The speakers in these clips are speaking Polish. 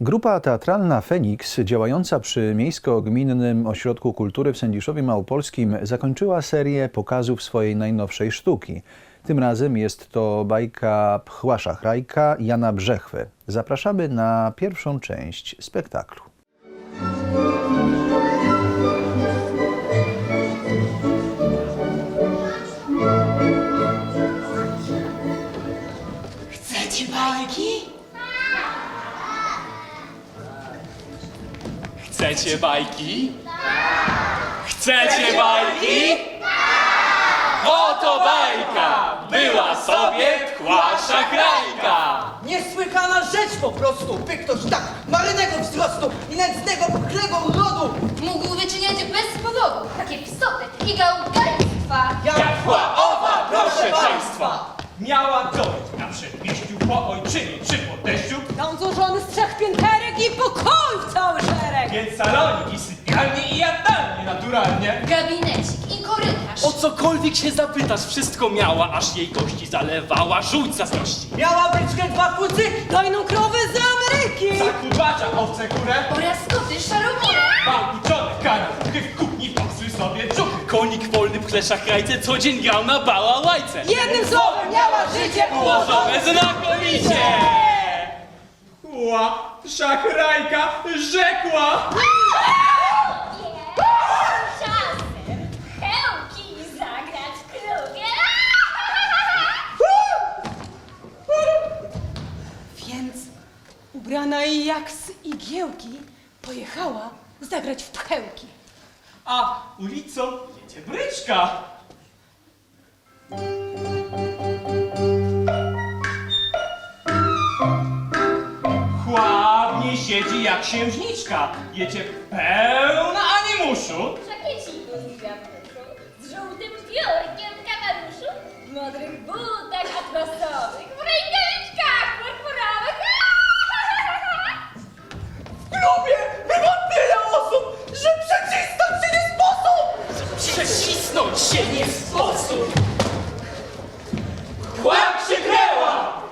Grupa teatralna Feniks, działająca przy Miejsko-Gminnym Ośrodku Kultury w Sędziszowie Małopolskim, zakończyła serię pokazów swojej najnowszej sztuki. Tym razem jest to bajka Pchła Szachrajka Jana Brzechwy. Zapraszamy na pierwszą część spektaklu. Chcecie bajki? Chcecie bajki? Oto bajka! Była sobie tchła szachrajka! Niesłychana rzecz po prostu, by ktoś tak marynego wzrostu i nędznego, pochlego urodu Mógł wyczyniać bez powodu takie psoty i gałgaństwa. Jak owa, proszę państwa! Miała dojść na przedmieściu po ojczynie przy podejściu, Dom złożony z trzech pięterek i pokojów cały. Więc salonik i sypialnie i jadalnie naturalnie. Gabinecik i korytarz. O cokolwiek się zapytasz, wszystko miała, aż jej kości zalewała żółć zazdrości. Miała byczkę dwa kucyki Dojną krowę z Ameryki. Zakubacza owce kurę, Oraz koty szarownice. Bałpiczone karaluchy w kuchni pasły sobie czuchy. Konik wolny w kleszach rajce co dzień grał na bałałajce. Jednym słowem miała życie Ułożone znakomicie! Ła, szachrajka rzekła! Czasem zagrać w klubie. Więc ubrana jak z igiełki pojechała zagrać w pchełki. A ulicą jedzie bryczka. Siedzi jak księżniczka. Jedzie pełna animuszu. Szakieciku z wiatruszą, z żółtym piórkiem w kameruszu, w modrych butach atlasowych, w rękawiczkach purpurowych. W klubie było tyle osób, że przecisnąć się nie sposób Przecisnąć się nie sposób. Chłap się kreła!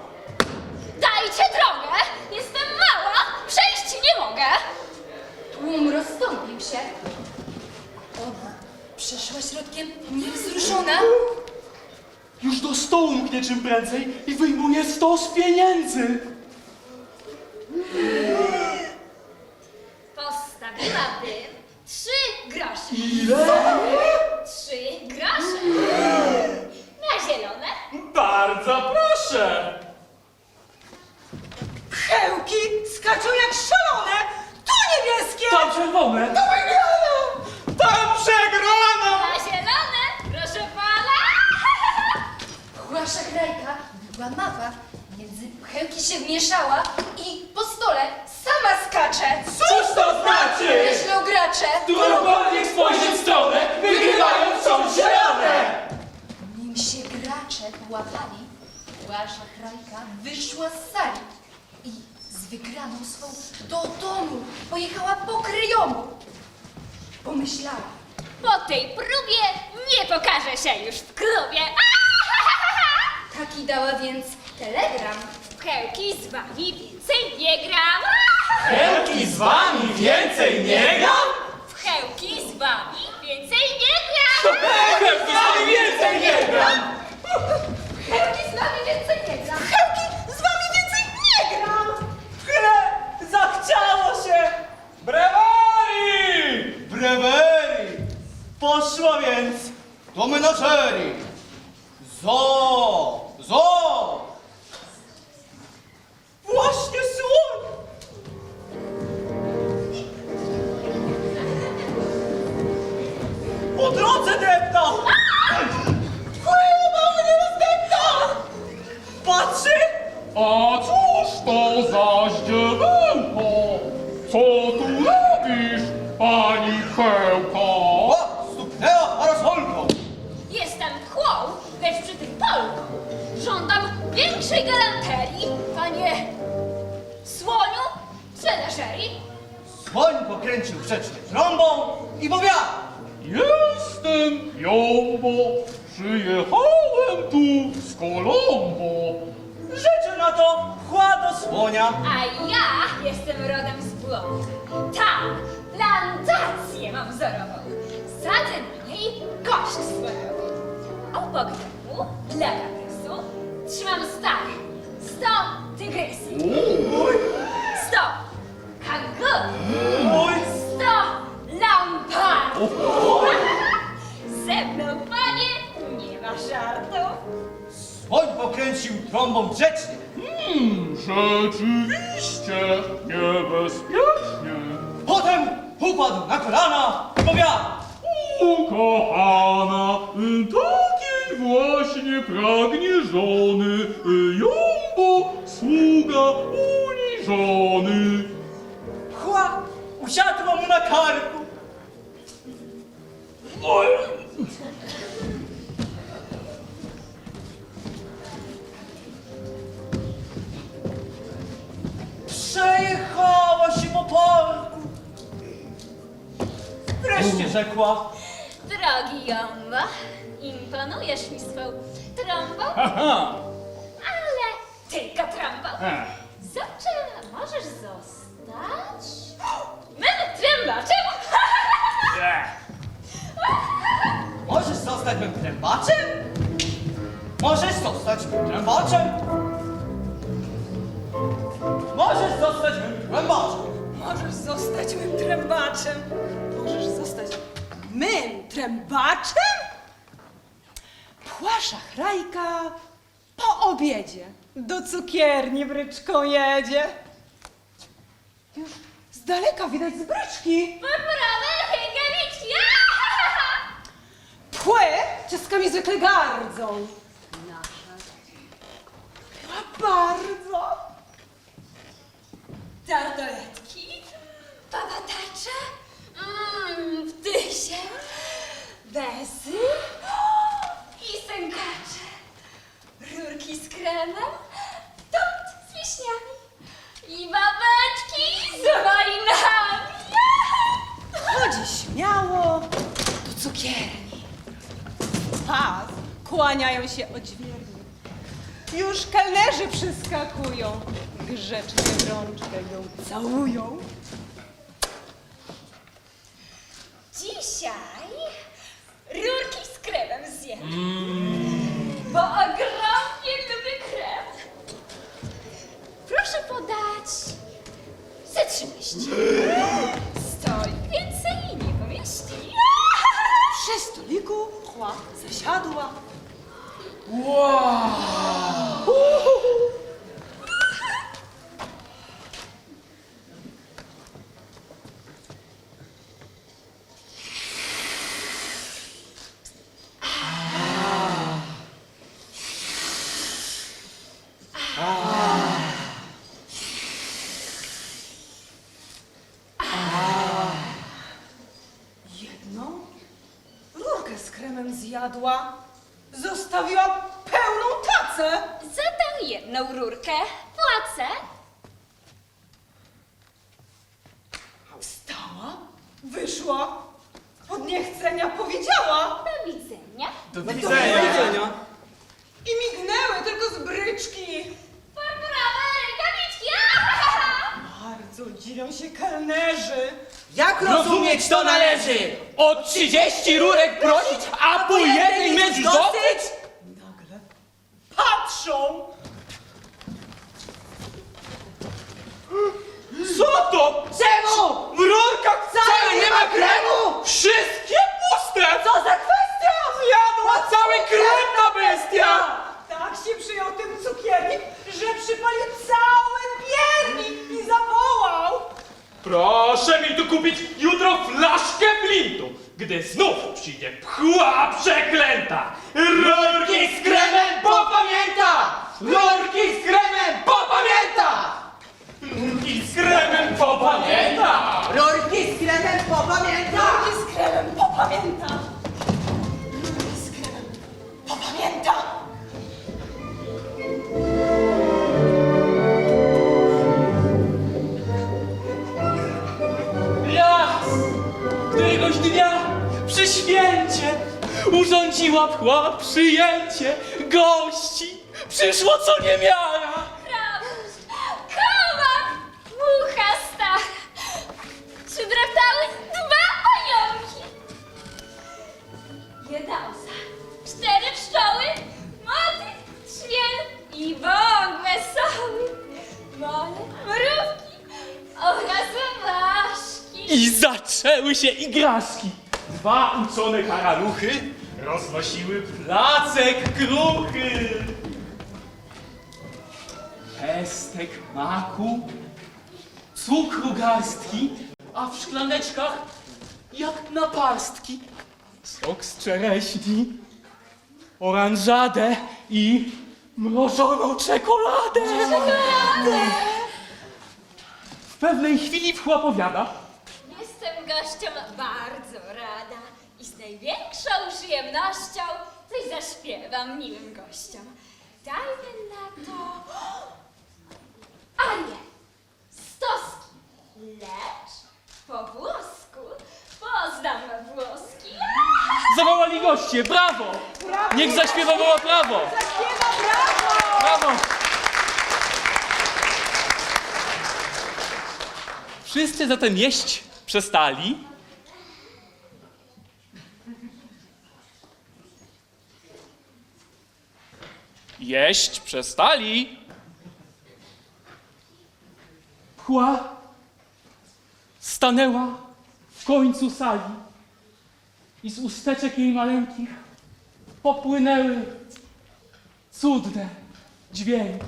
Dajcie drogę! Jestem mała! Przejść nie mogę! Tłum rozstąpił się. Ona przeszła środkiem niewzruszona. Już do mknie czym prędzej i wyjmuje stos pieniędzy. Postawiłabym trzy grosze. Ile? Trzy grosze. Na zielone. Bardzo proszę. Pchełki skaczą jak szalone. Tu niebieskie. Tam czerwone. Tam przegrana. Pchła szachrajka, była mapa. Między pchełki się wmieszała i po stole sama skacze. Cóż to znaczy? Myślą gracze. Którąkolwiek spojrzy w stronę, wygrywają są zielone. Nim się gracze połapali, była szachrajka wyszła z sali i z wygraną swą do domu pojechała po kryjomu. Pomyślała, Po tej próbie nie pokaże się już w klubie. Taki dała więc telegram. Pchełki z wami więcej nie gram. Wielki z wami więcej nie gram? Pchełki z wami więcej nie gram. Wielki z wami więcej nie gram. Helki z nami więcej nie gra. Pchełki z wami więcej nie gram. W zachciało się Brewerii! Brewerii Poszło więc do menażerii Jowo, przyjechałem tu z Kolombo. Rzeczy na to Chła do słonia. A ja jestem rodem z Błonia. Tam plantację mam wzorową. Sadzę na niej kość słoniowy. Obok domu, dla kaprysu, trzymam stach. Sto tygrysów. Sto kangurów. Pokręcił trąbą grzecznie. Rzeczywiście niebezpiecznie. Potem upadł na kolana i powiada. Ukochana, takiej właśnie pragnie żony, jumbo, sługa uniżony. Chła usiadła mu na karku. Oj, Wreszcie rzekła. Drogi Jombo, imponujesz mi swą trąbą, Haha, ale tylko trąbą. e, Zaczę możesz zostać mym trębaczem? e. Możesz zostać mym trębaczem? Możesz zostać mym trębaczem? Możesz zostać mym trębaczem. Możesz zostać mym trębaczem. Mym trębaczem? Płasza chrajka po obiedzie do cukierni bryczką jedzie. Już z daleka widać z bryczki. Poprawę Hegewicz, Pły ciastkami zwykle gardzą. Nasza była bardzo. Tartoletki, ptysie, besy i sękacze. Rurki z kremem, tort z wiśniami i babeczki z wajnami. Chodzi śmiało do cukierni. Pas kłaniają się odźwiernie. Już kelnerzy przyskakują. Grzecznie rączkę ją całują. Dzisiaj rurki z kremem zjem, bo ogromnie lubię krem. Proszę podać ze trzynaście. Stoi więcej nie pomieści. Przy stoliku chła zasiadła. Jedną zjadła. Zostawiła pełną tacę. Za tę jedną rurkę płacę. Wstała, wyszła, od niechcenia powiedziała Do widzenia. Do widzenia. i mignęły tylko z bryczki. Dziwią się kelnerzy. Jak rozumieć to należy? O 30 rurek prosić, a po jednej mieć dosyć? Nagle patrzą. Co to? Czemu? W rurkach Wcale nie ma kremu! Wszystkie puste! Co za kwestia? Zjadła cały krem ta bestia! Tak się przyjął tym cukiernik, że przypalił cały zawołał. Proszę mi tu kupić jutro flaszkę flintu, gdy znów przyjdzie pchła przeklęta. Rurki z kremem popamięta! Rurki z kremem popamięta! Rurki z kremem popamięta! Rurki z kremem popamięta! Rurki z kremem popamięta. Rurki z kremem popamięta. urządziła pchła przyjęcie gości. Przyszło co niemiara. Rabuś, kawa, muchasta. Przywracały dwa pająki. Jedna osa, cztery pszczoły, motyw, trzwiel i bąk wesoły. Mole, mrówki oraz maszki. I zaczęły się igraszki. Dwa uczone karaluchy roznosiły placek kruchy. Pestek maku, cukru garstki, a w szklaneczkach jak napastki. Sok z czereśni, oranżadę i mrożoną czekoladę. W pewnej chwili wchła powiada, największą przyjemnością coś zaśpiewam miłym gościom. Dajmy na to Arię z Toski, lecz po włosku poznam włoski. zawołali goście, brawo! Niech zaśpiewa woła prawo! Zaśpiewa brawo! Brawo! Wszyscy zatem jeść przestali. Jeść przestali. Pchła stanęła w końcu sali i z usteczek jej maleńkich popłynęły cudne dźwięki.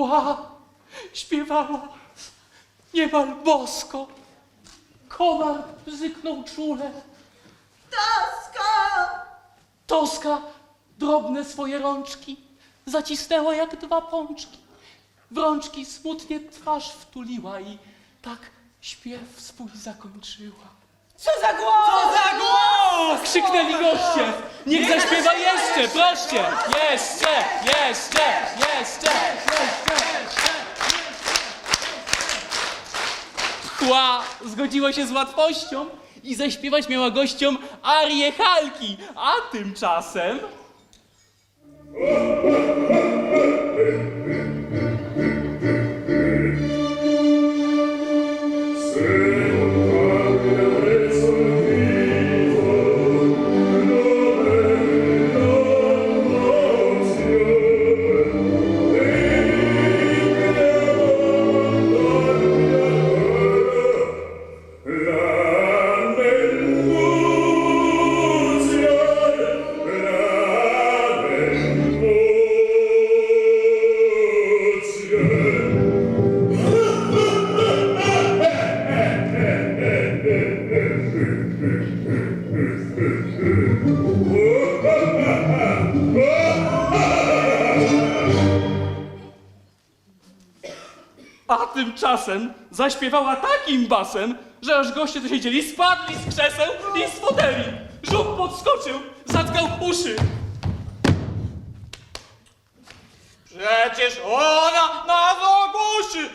Pchła śpiewała niemal bosko. Komar bzyknął czule. Taska! Toska drobne swoje rączki zacisnęła jak dwa pączki. W rączki smutnie twarz wtuliła i tak śpiew swój zakończyła. Co za głos! Co za głos! Krzyknęli goście! Niech zaśpiewa jeszcze, proście! Jeszcze, jeszcze, jeszcze, jeszcze, jeszcze! Pchła zgodziła się z łatwością i zaśpiewać miała gościom arię Halki, a tymczasem... A tymczasem zaśpiewała takim basem, że aż goście, co siedzieli, spadli z krzeseł i z foteli. Żuk podskoczył, zatkał uszy. Przecież ona nas ogłuszy!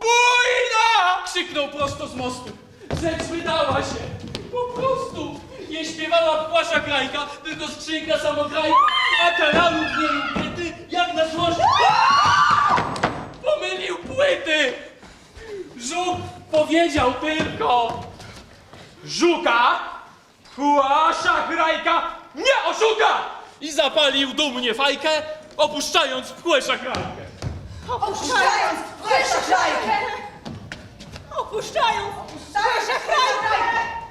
Bujna! Krzyknął prosto z mostu. Rzecz wydała się. Po prostu. Nie śpiewała płasza grajka, tylko skrzynka samograjka, a karalu w niej ukryty, jak na złość. Pomylił płyty! Żuk powiedział tylko Żuka Płasza grajka nie oszuka! I zapalił dumnie fajkę, opuszczając pchłę szachrajkę. Opuszczając Weź szajkę! Opuszczając! Opuszczając! Szachrajkę!